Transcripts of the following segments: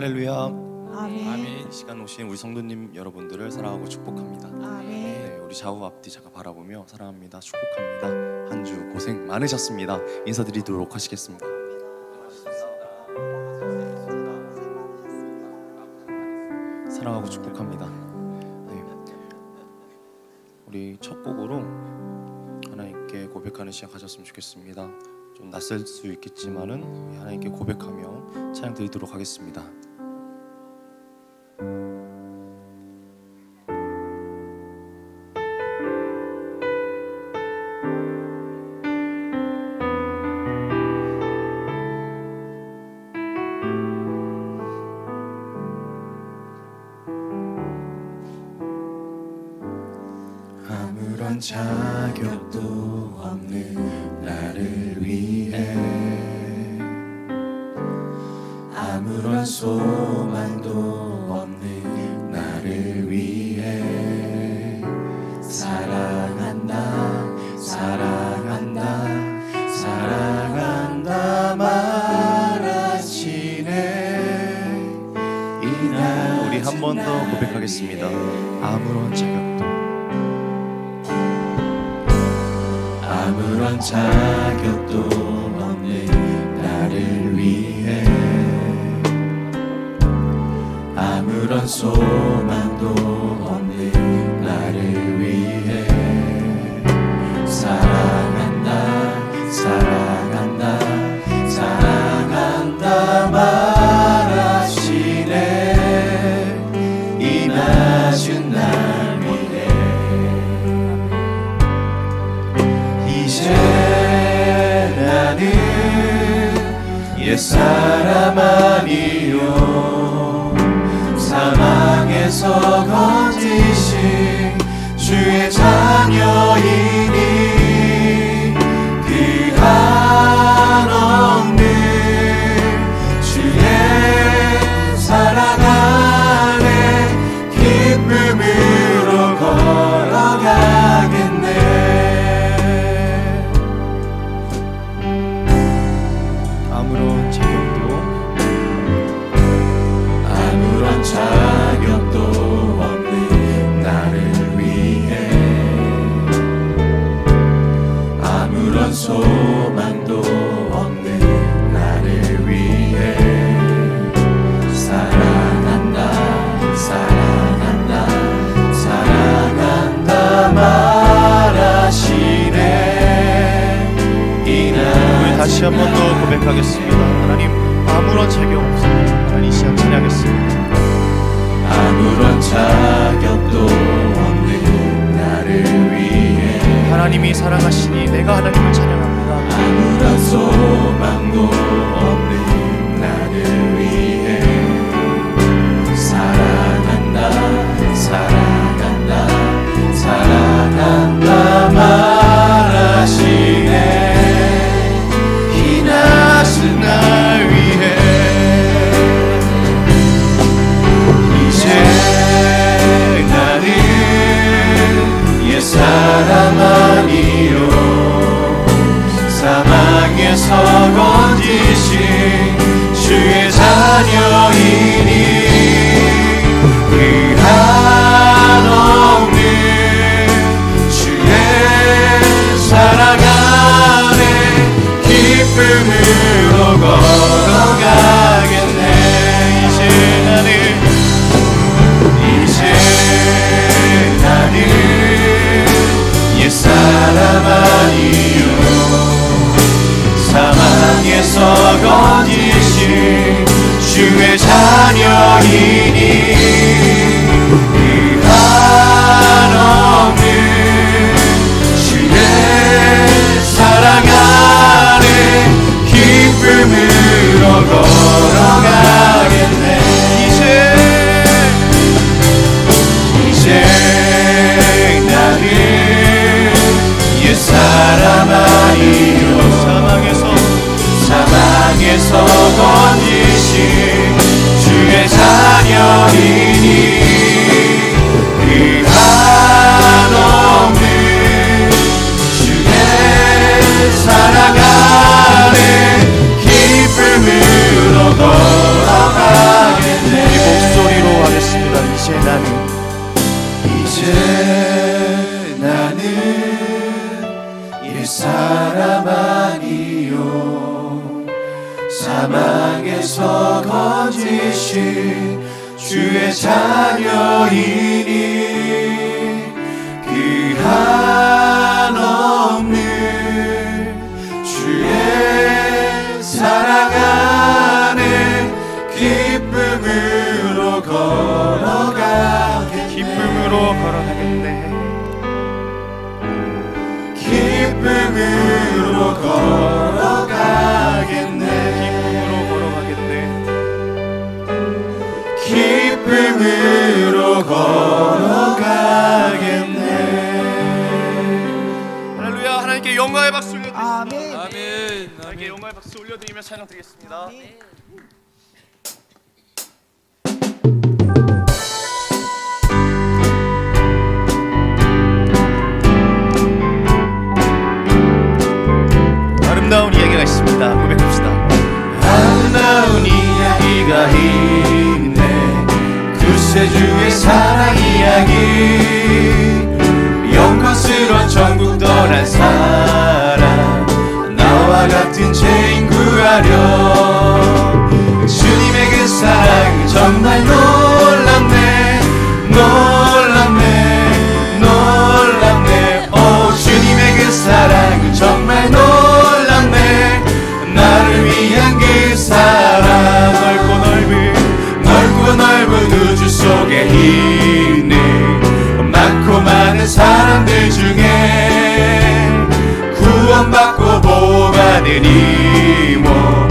할렐루야. 아멘. 아멘. 이 시간 오신 우리 성도님 여러분들을 사랑하고 축복합니다. 아멘. 네, 우리 좌우 앞뒤 잠깐 바라보며 사랑합니다. 축복합니다. 한 주 고생 많으셨습니다. 인사드리도록 하시겠습니다. 사랑하고 축복합니다. 네. 우리 첫 곡으로 하나님께 고백하는 시간 가졌으면 좋겠습니다. 좀 낯설 수 있겠지만은 하나님께 고백하며 찬양 드리도록 하겠습니다. 아무런 자격도 없는 나를 위해 아무런 소망도 없는 나를 위해 사랑한다 사랑한다 사랑한다 말하시네. 이날 우리 한 번 더 고백하겠습니다. 아무런 자격 도 아무런 자격도 없는 나를 위해. 아무런 소망도 옛사람 아니요. 사망에서 건지신 주의 자녀이 기쁨으로 걸어가겠네 이제 나는 이제 나는 옛사람 아니요. 사망에서 건지신 주의 자녀이니 사망에서 건지신 주의 자녀 예 땅에서 건지신 주의 자녀이니 귀한 아멘. 아멘. 함께 영광의 박수 올려드리며 찬양 드리겠습니다. 아름다운 이야기가 있습니다. 고백합시다. 아름다운 이야기가 있네 구세주의 사랑 이야기 영광스러운 전국 떠난 사랑 같은 죄인 구하려 주님의 그 사랑 정말로 사느니 뭐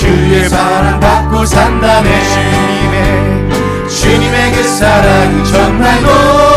주의 사랑 받고 산다네. 주님의 주님의 그 사랑 정말로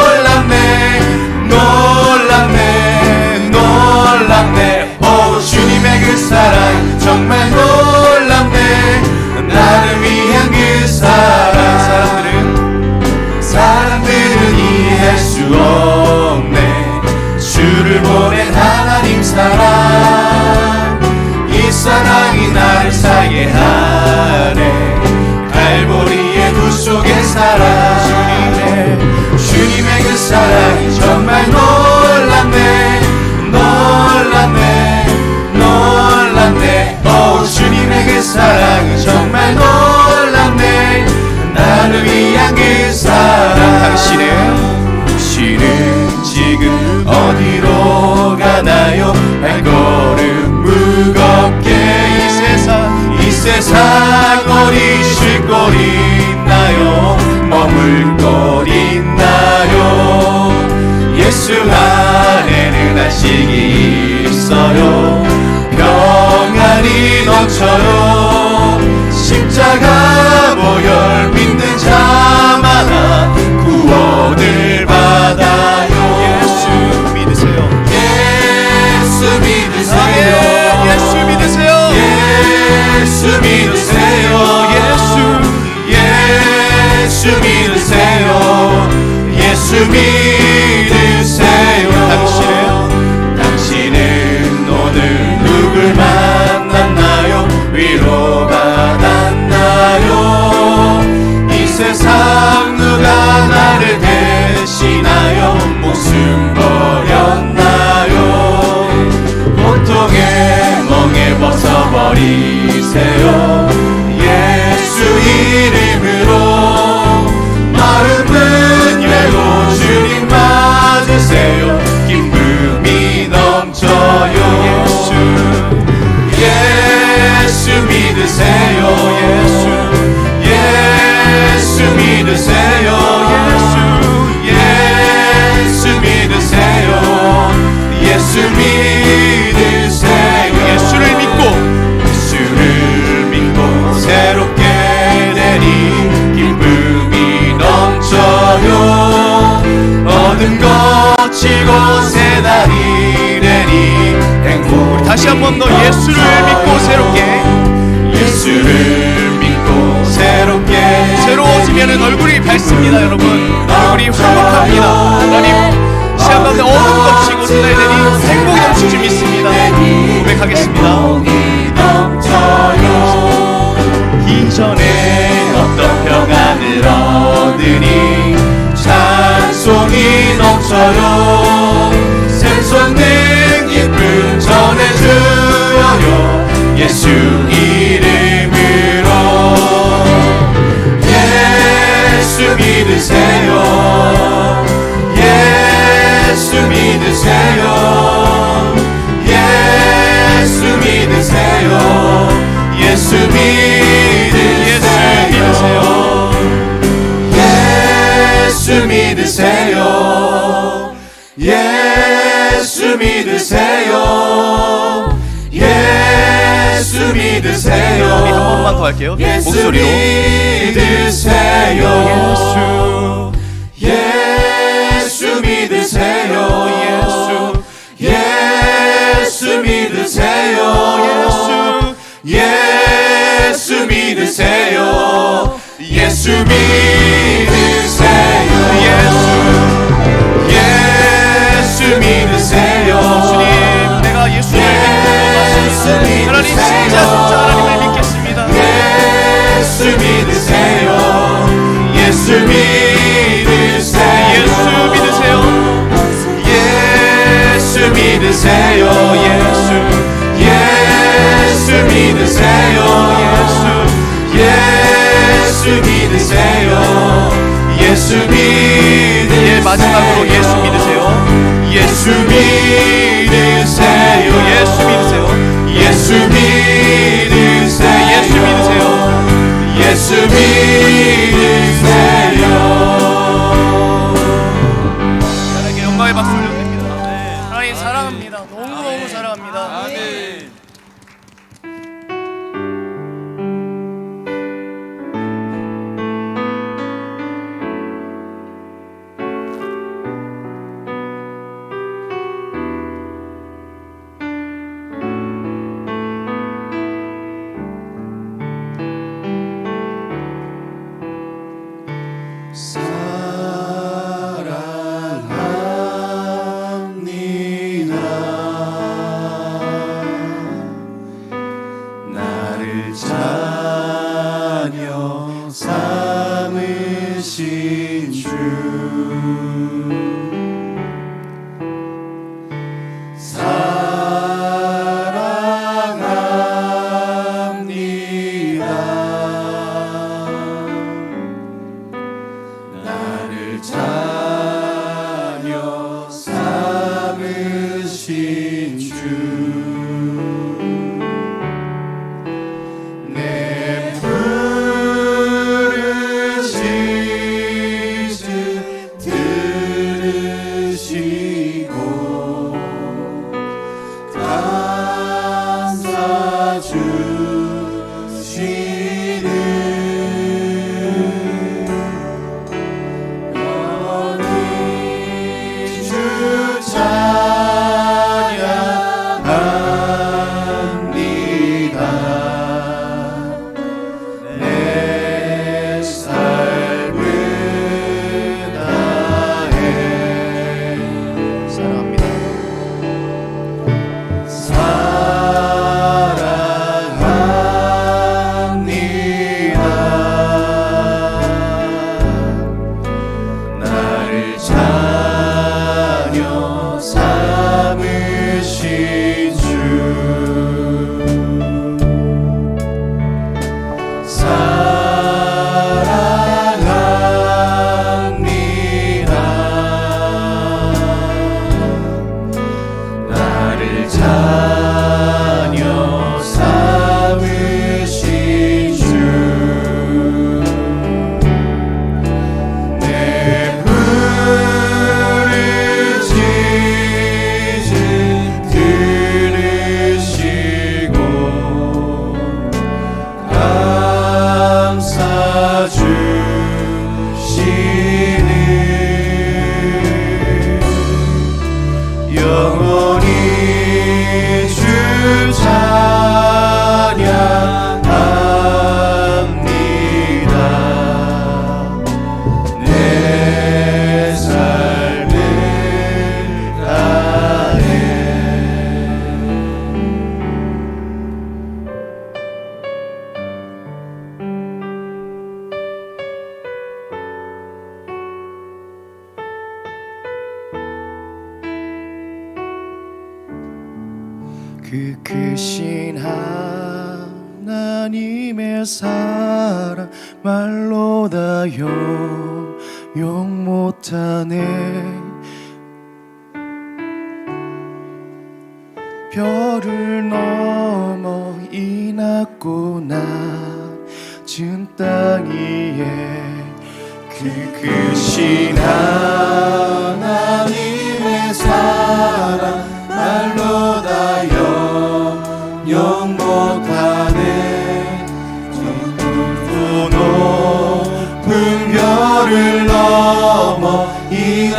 세상 거리 쉴 거리 있나요? 머물 거리 있나요? 예수 안에는 안식이 있어요. 평안이 넘쳐요. 십자가 보혈 믿는 자. sumir i 믿으세요. 우리 한 번만 더 할게요. 예수 목소리로. 믿으세요. 예수. 예수 믿으세요. 예수. 예수 믿으세요. 예수. 예수 믿으세요. 예수 믿으세요. 예수. 예수 믿으세요. 주님, 내가 예수를 예수 하나님 진짜 진짜 하나님을 믿겠습니다. 예수 믿으세요. 예수 믿으세요. 예수 믿으세요. 예수 믿으세요. 예수 예수 믿으세요. 예수 예수 믿으세요. 예수 믿으세요 예, 마지막으로 예수 믿으세요. 예수 믿 별을 넘어 이 낮고 낮은 땅 위에 그 크신 하나님의 사랑 날로다 영영복하네. 전부 높은 별을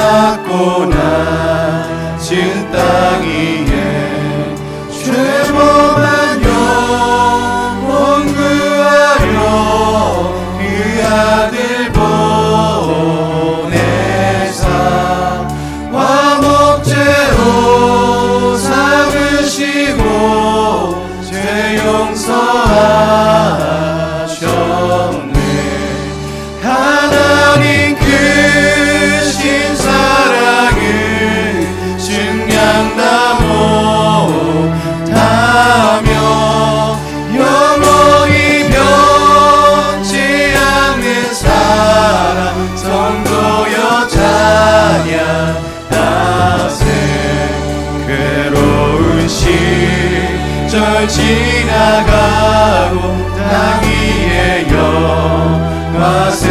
받고나. 지은 땅 위에 죄범한 명절 지나가고 땅 위에 영화새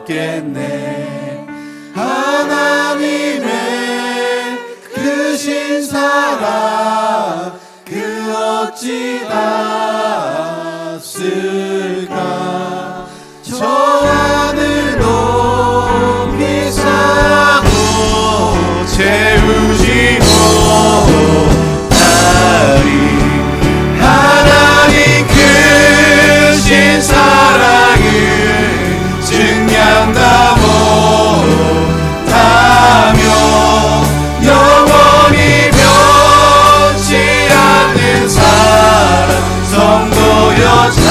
없겠네. 하나님의 크신 사랑 그 어찌다 여자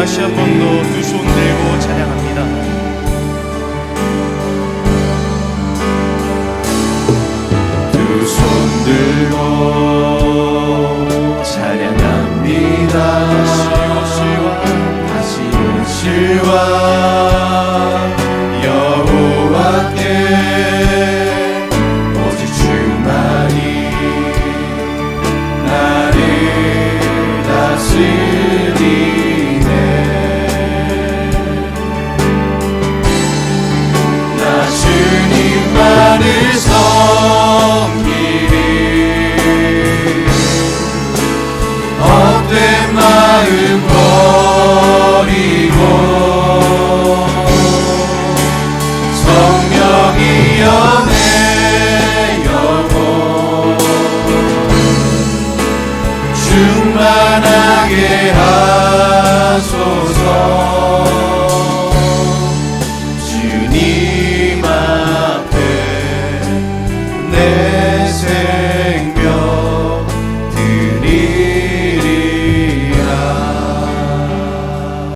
다시 한 번 더 두 손. 서